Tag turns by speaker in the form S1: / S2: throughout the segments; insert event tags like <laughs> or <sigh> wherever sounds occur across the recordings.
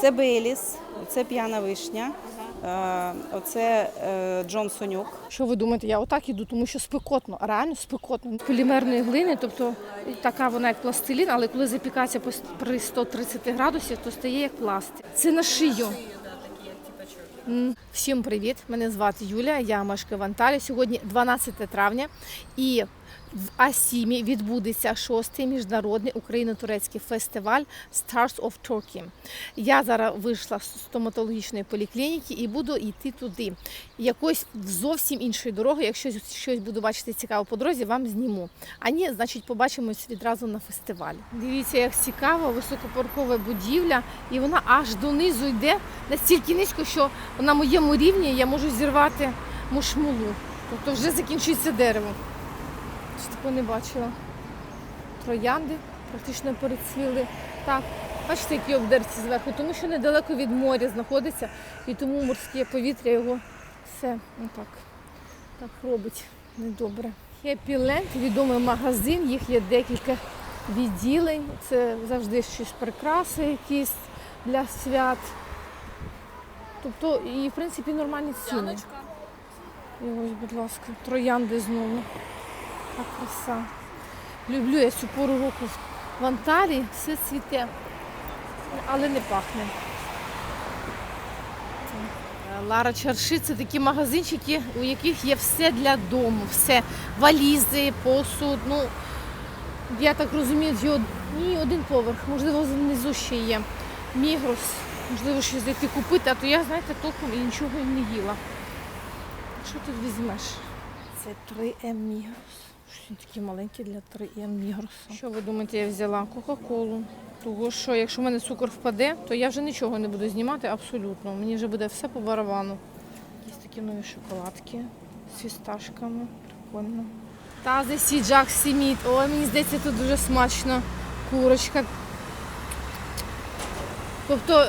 S1: Це Бейліс, це п'яна вишня, е, оце е, Джон Сонюк.
S2: Що ви думаєте, я отак іду, тому що спекотно, реально спекотно. Полімерної глини, тобто така вона як пластилін, але коли запікається при 130 градусах, то стає як пластик. Це на шию. Всім привіт! Мене звати Юлія, я мешкаю в Анталії. Сьогодні 12 травня і в Асімі відбудеться шостий міжнародний україно-турецький фестиваль Stars of Turkey. Я зараз вийшла з стоматологічної поліклініки і буду йти туди. Якось зовсім іншою дорогою. Якщо щось буду бачити цікаво по дорозі, вам зніму. А ні, значить, побачимось відразу на фестивалі. Дивіться, як цікаво, високопаркова будівля, і вона аж донизу йде настільки низько, що на моєму рівні я можу зірвати мушмулу. Тобто вже закінчується дерево. Що такого не бачила. Троянди практично перецвіли. Так, бачите, які обдерці зверху, тому що недалеко від моря знаходиться, і тому морське повітря його все отак так робить недобре. Happy Land, відомий магазин, їх є декілька відділень. Це завжди щось прикраси якісь для свят. Тобто, і в принципі нормальні ціни. І ось, будь ласка, троянди знову. Така краса. Люблю я цю пору року в Анталії, все цвіте, але не пахне. Лара Чарши це такі магазинчики, у яких є все для дому, все. Валізи, посуд. Ну, я так розумію, його ні, один поверх, можливо, внизу ще є. Мігрос, можливо, щось зайти купити, а то я, знаєте, толком і нічого не їла. Що тут візьмеш? Це 3М Мігрос. Щось він такий маленький для 3М Мігроса. Що ви думаєте, я взяла? Кока-колу. Того що, якщо в мене цукор впаде, то я вже нічого не буду знімати абсолютно. Мені вже буде все по барабану. Якісь такі нові шоколадки з фісташками. Прикольно. Тази сіджак сіміт. Ой, мені здається, тут дуже смачно. Курочка. Тобто,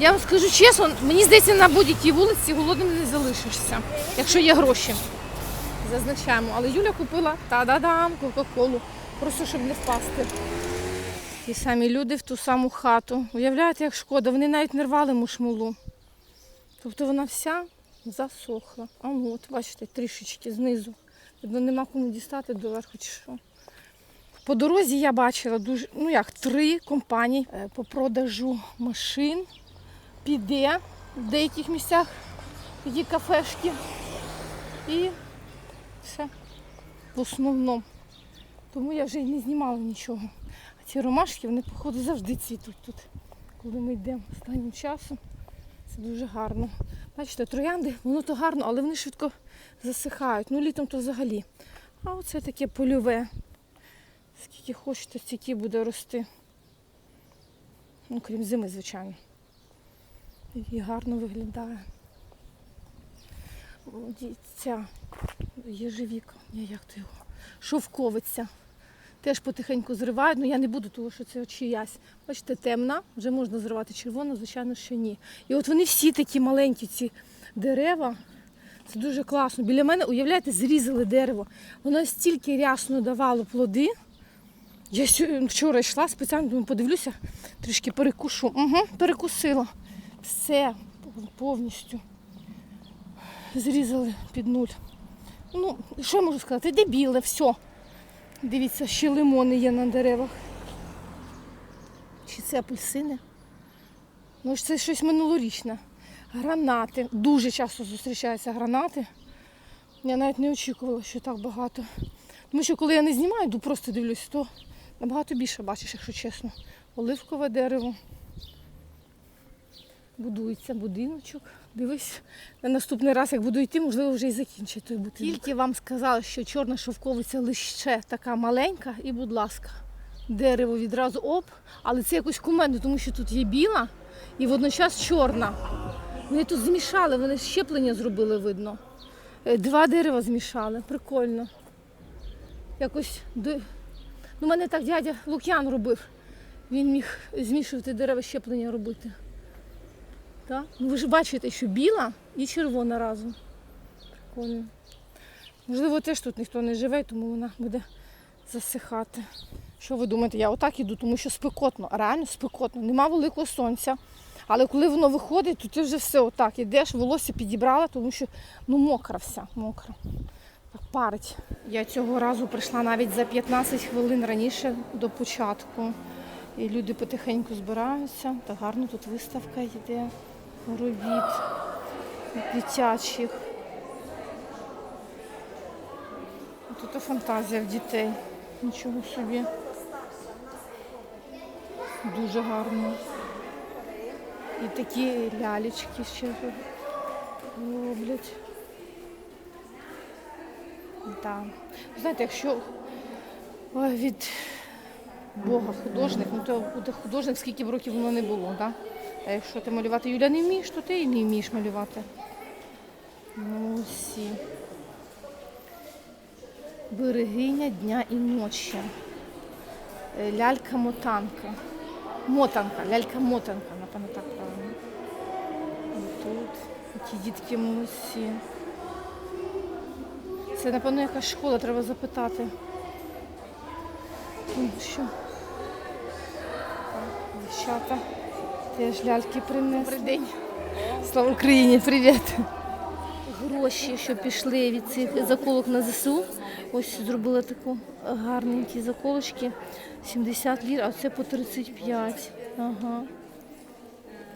S2: я вам скажу чесно, мені здається, на будь-якій вулиці голодним не залишишся, якщо є гроші. Зазначаємо. Але Юля купила та-да-дам, Кока-Колу, просто щоб не впасти. Ті самі люди в ту саму хату. Уявляєте, як шкода, вони навіть не рвали мушмулу. Тобто вона вся засохла. А от, бачите, трішечки знизу. Видно, нема кому дістати доверху чи що. По дорозі я бачила дуже, ну як, три компанії е, по продажу машин. Піде в деяких місцях такі кафешки. І все. В основному. Тому я вже й не знімала нічого. А ці ромашки, вони, походу, завжди цвітуть тут, коли ми йдемо останнім часом. Це дуже гарно. Бачите, троянди, воно то гарно, але вони швидко засихають. Ну, літом то взагалі. А оце таке польове. Скільки хочете, стільки буде рости. Ну, крім зими, звичайно. І гарно виглядає. О, Ця ні, як то його, шовковиця. Теж потихеньку зривають, але я не буду, тому що це чиясь. Бачите, темна, вже можна зривати червону, звичайно, що ні. І от вони всі такі маленькі, ці дерева. Це дуже класно. Біля мене, уявляєте, зрізали дерево. Воно стільки рясно давало плоди. Я вчора йшла спеціально, думаю, подивлюся, трішки перекушу. Угу, перекусила. Все повністю зрізали під нуль. Ну, що я можу сказати? Дебіле, все. Дивіться, ще лимони є на деревах. Чи це апельсини? Ну, це щось минулорічне. Гранати. Дуже часто зустрічаються гранати. Я навіть не очікувала, що так багато. Тому що коли я не знімаю, йду просто дивлюсь, то набагато більше бачиш, якщо чесно. Оливкове дерево. Будується будиночок. Дивись, на наступний раз, як буду йти, можливо, вже і закінчить той будинок. Тільки вам сказали, що чорна шовковиця лише така маленька, і, будь ласка, дерево відразу оп, але це якось кумедно, тому що тут є біла і водночас чорна. Вони тут змішали, вони щеплення зробили, видно. Е, Два дерева змішали, прикольно. Якось ну, мене так дядя Лук'ян робив. Він міг змішувати дерева щеплення робити. Так? Ну ви ж бачите, що біла і червона разом. Прикольно. Можливо, теж тут ніхто не живе, тому вона буде засихати. Що ви думаєте, я отак іду, тому що спекотно, реально спекотно. Нема великого сонця. Але коли воно виходить, то ти вже все отак ідеш, волосся підібрала, тому що ну мокра вся, мокра. Так парить. Я цього разу прийшла навіть за 15 хвилин раніше до початку. І люди потихеньку збираються. Так гарно тут виставка йде робіт дитячих. Тут фантазія в дітей. Нічого собі. Дуже гарно. І такі лялечки ще роблять. Да. Знаєте, якщо від Бога художник, ну то буде художник, скільки б років воно не було, да? А якщо ти малювати Юля не вмієш, то ти і не вмієш малювати. Ну, всі. Берегиня дня і ночі. Е, Лялька-мотанка. Мотанка, лялька-мотанка, напевно, так правильно. І тут ті дітки молодці. Це, напевно, якась школа, треба запитати. Що Так, дівчата теж ляльки принесли. Добрий день. Слава Україні, привіт. Гроші, що пішли від цих заколок на ЗСУ. Ось зробила таку гарненькі заколочки. 70 лір, а це по 35. Ага.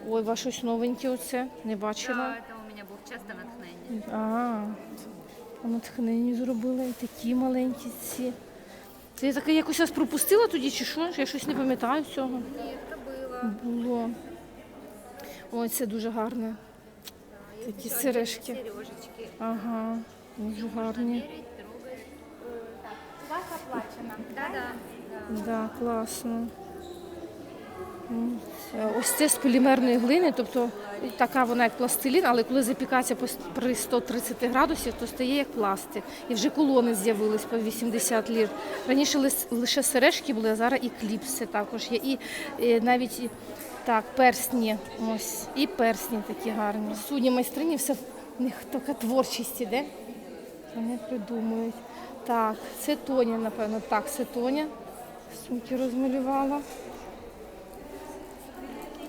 S2: Ой, ваше щось новеньке оце. Не бачила.
S3: Це у мене був часто натхнення.
S2: А, по натхненню зробила і такі маленькі ці. Це я таке якось раз пропустила тоді, чи що? Я щось не пам'ятаю цього.
S3: Ні, це було.
S2: Було. Ой, це дуже гарне. Такі сережки. Ага, дуже гарні.
S3: Вас оплачено.
S2: Да, класно. Ось це з полімерної глини, тобто така вона як пластилін, але коли запікається при 130 градусів, то стає як пластик. І вже колони з'явились по 80 лір. Раніше лише сережки були, а зараз і кліпси також є. І, е, навіть так, персні. Ось, і персні такі гарні. Судні майстрині, все в них така творчість іде. Вони придумують. Так, це Тоня, напевно. Так, це Тоня. Сумки розмалювала.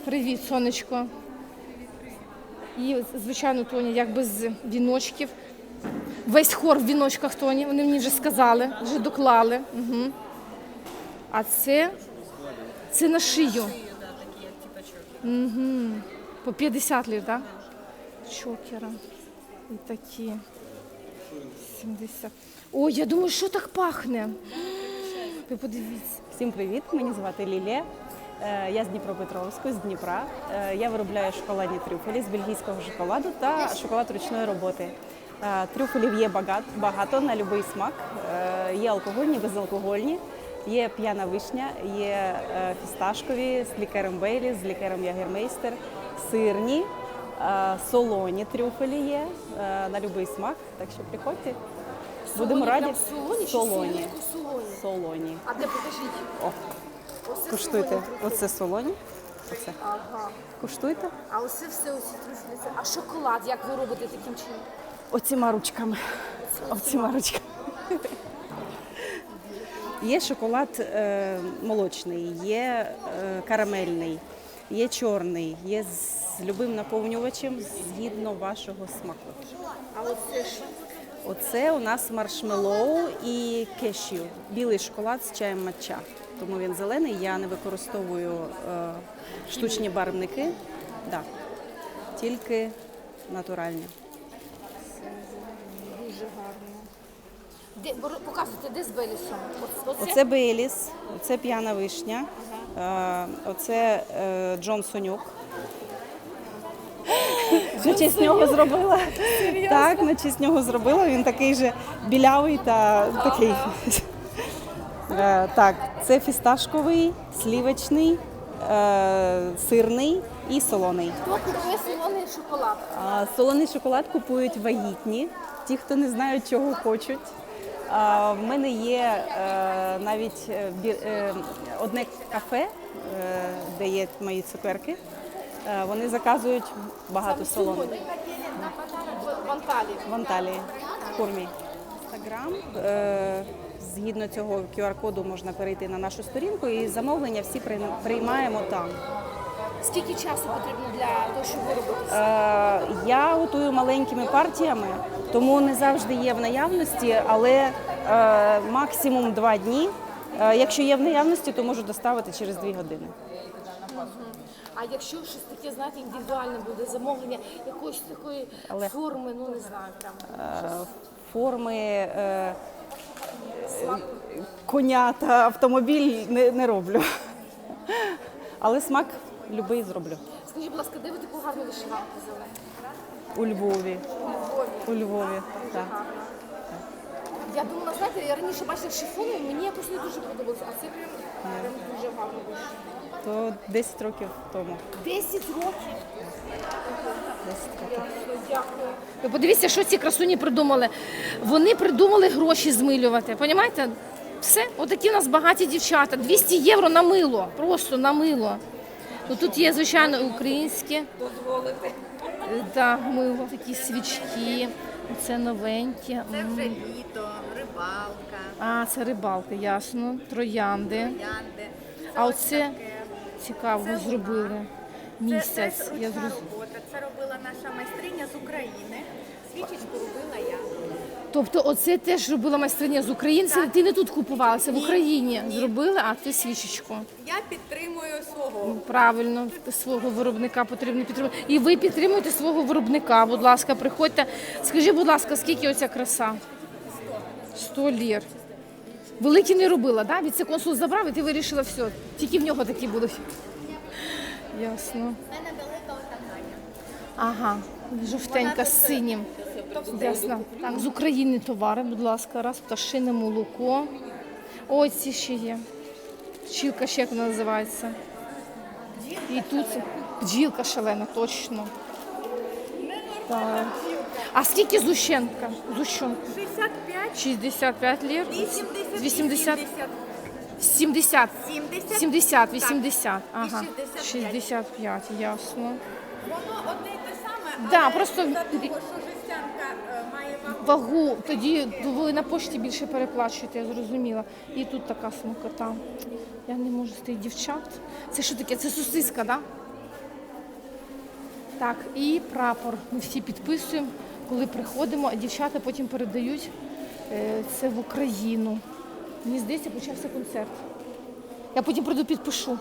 S2: Привіт, сонечко. І, звичайно, Тоня, як без віночків. Весь хор в віночках Тоні, вони мені вже сказали, вже доклали. Угу. А це, це на шию. Угу. По 50 лір, так? Да? Чокера. І такі. 70. Ой, я думаю, що так пахне? Ви подивіться.
S1: Всім привіт! Мене звати Лілія. Е, Я з Дніпропетровську, з Дніпра. Е, Я виробляю шоколадні трюфелі з бельгійського шоколаду та шоколад ручної роботи. Е, Трюфелів є багат- багато на будь-який смак. Є алкогольні, безалкогольні, є п'яна вишня, є фісташкові з лікером Бейлі, з лікером Ягермейстер, сирні, солоні трюфелі є на будь-який смак. Так що приходьте. Будемо раді.
S2: солоні
S1: солоні.
S2: солоні?
S1: Солоні.
S2: А де покажіть?
S1: О, куштуйте. Оце солоні. Оце.
S2: Ага.
S1: Куштуйте.
S2: А оце все оці трюфелі. А шоколад, як ви робите таким чином?
S1: Оціма ручками. Оціма ручками. <laughs> Є шоколад е, молочний, є е, карамельний, є чорний, є з любим наповнювачем згідно вашого смаку.
S2: А оце що?
S1: Оце у нас маршмеллоу і кешю. Білий шоколад з чаєм матча. Тому він зелений. Я не використовую е, штучні барвники. Да. Тільки натуральні.
S2: Дуже гарно. Де, бор- показуйте, де з Белісом? Оце?
S1: Оце Бейліс, оце п'яна вишня, е, оце е, Джон Сонюк. На честь нього зробила. Так, на честь нього зробила. Він такий же білявий та такий. Е, Так, це фісташковий, слівочний, е, сирний і солоний.
S2: Хто купує солоний шоколад?
S1: Солоний шоколад купують вагітні, ті, хто не знають, чого хочуть. В мене є е, навіть одне кафе, де є мої цукерки. Е, Вони заказують багато солоних.
S2: В Анталії.
S1: В Анталії, в Курмі. Інстаграм. Е, Згідно цього QR-коду можна перейти на нашу сторінку і замовлення всі приймаємо там.
S2: Скільки часу потрібно для того, щоб виробити?
S1: Е, Я готую маленькими партіями, тому не завжди є в наявності, але е, максимум два дні. Е, Якщо є в наявності, то можу доставити через дві години.
S2: А якщо щось таке, знаєте, індивідуальне буде замовлення якоїсь такої
S1: Але-
S2: форми, ну не знаю, прям
S1: Е, Форми е, коня та автомобіль не, не роблю. Але смак любий зроблю.
S2: Скажіть, будь ласка, де ви таку гарну вишиванку взяли?
S1: У Львові. У Львові. Так.
S2: Я думала, знаєте, я раніше бачила шифони, мені якось не дуже подобалося, а це прям, прям дуже гарно вийшло.
S1: То 10 років тому.
S2: 10 років.
S1: 10 років.
S2: Дякую. Ви подивіться, що ці красуні придумали. Вони придумали гроші змилювати. Понімаєте? Все, отакі у нас багаті дівчата. 200 євро на мило. Просто на мило. Ну, тут є, звичайно, українське. Дозволити. Так, мило, такі свічки. Це новенькі.
S3: Це вже літо, рибалка,
S2: А, це рибалка, ясно. Троянди.
S3: янди.
S2: А оце цікаво
S3: Це
S2: зробили.
S3: Це
S2: Місяць.
S3: теж
S2: Я
S3: ручна
S2: зрозуміла.
S3: робота. Це робила наша майстриня з України. Свічечку робила я.
S2: Тобто, оце теж робила майстриня з України. Це ти не тут купувалася, в Україні
S3: ні.
S2: зробили, а ти свічечку.
S3: Я підтримую свого.
S2: Правильно, свого виробника потрібно підтримувати. І ви підтримуєте свого виробника. Будь ласка, приходьте. Скажіть, будь ласка, скільки оця краса? 100 лір. Великі не робила, да? Віце-консул забрав і ти вирішила все. Тільки в нього такі будуть. Ясно.
S3: У мене велика отакання.
S2: Ага, жовтенька з синім. Ясно. Так, з України товари, будь ласка, раз пташине молоко. Ось ці ще є. Пчілка ще як вона називається. І тут бджілка шалена, точно. Так. А скільки зущенка? Зущенка?
S3: 65,
S2: 65 лір?
S3: 80,
S2: 80?
S3: 70,
S2: 70.
S3: 70.
S2: 70, 80. Ага.
S3: 65.
S2: 65, ясно.
S3: Воно одне й те саме,
S2: Да,
S3: але
S2: просто-
S3: за того, що жестянка е, має вагу.
S2: Вагу, тоді ви на пошті більше переплачуєте, я зрозуміла. І тут така смакота. Я не можу з тих дівчат. Це що таке? Це сосиска, так? Да? Так, і прапор. Ми всі підписуємо, коли приходимо, а дівчата потім передають е, це в Україну. Мені здається, почався концерт. Я потім прийду підпишу.